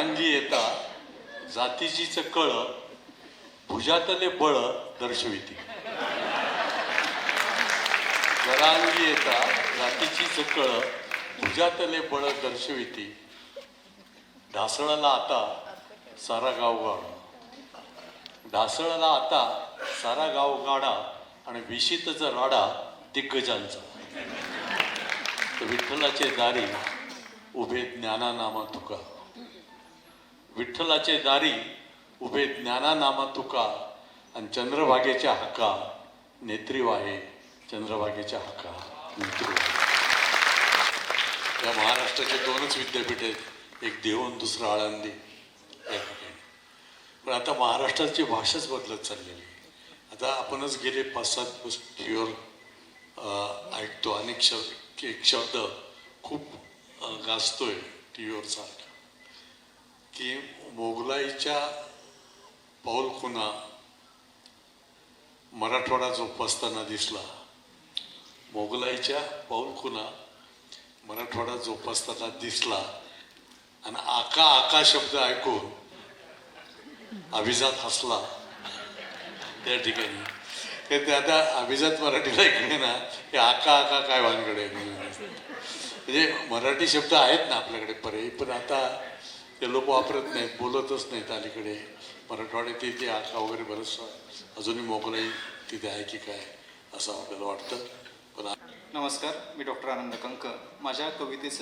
रांगी येता जातीची कळ भुजातले बळ दर्शविती. घरांगी येता जातीची कळ भुजातले बळ दर्शविती. ढासळाला आता सारा गाव गाडा ढासळाला आता सारा गाव गाडा आणि विशीतच राडा दिग्गजांचा. विठ्ठलाचे दारी उभे ज्ञाना नामा तुका. विठ्ठलाचे दारी उभे ज्ञानानामा तुका आणि चंद्रभागेच्या हका नेत्री वाहे चंद्रभागेच्या हका नेत्री या महाराष्ट्राचे दोनच विद्यापीठ आहेत. एक देऊन दुसरं आळंदी. या ठिकाणी. पण आता महाराष्ट्राची भाषाच बदलत चाललेली आहे. आता आपणच गेले पाच सात गोष्टीवर ऐकतो. अनेक शब्द एक शब्द खूप गाजतोय टी व्हीवर सारखा. की मोगलाईच्या पाऊल खुना मराठवाडा जोपासताना दिसला. मोगलाईच्या पाऊल खुना मराठवाडा जोपासताना दिसला. आणि आका आका शब्द ऐकून अभिजात हसला. त्या ठिकाणी. ते ते आता अभिजात मराठीला ऐकले ना हे आका आका काय भानगडे म्हणजे मराठी शब्द आहेत ना आपल्याकडे पर्यायी पण आता ते लोक वापरत नाहीत बोलतच नाहीत अलीकडे. मराठवाड्यात तिथे आका वगैरे बरंच अजूनही मोगलाई तिथे आहे की काय असं आपल्याला वाटतं. पण नमस्कार मी डॉक्टर आनंद कंक. माझ्या कवितेचं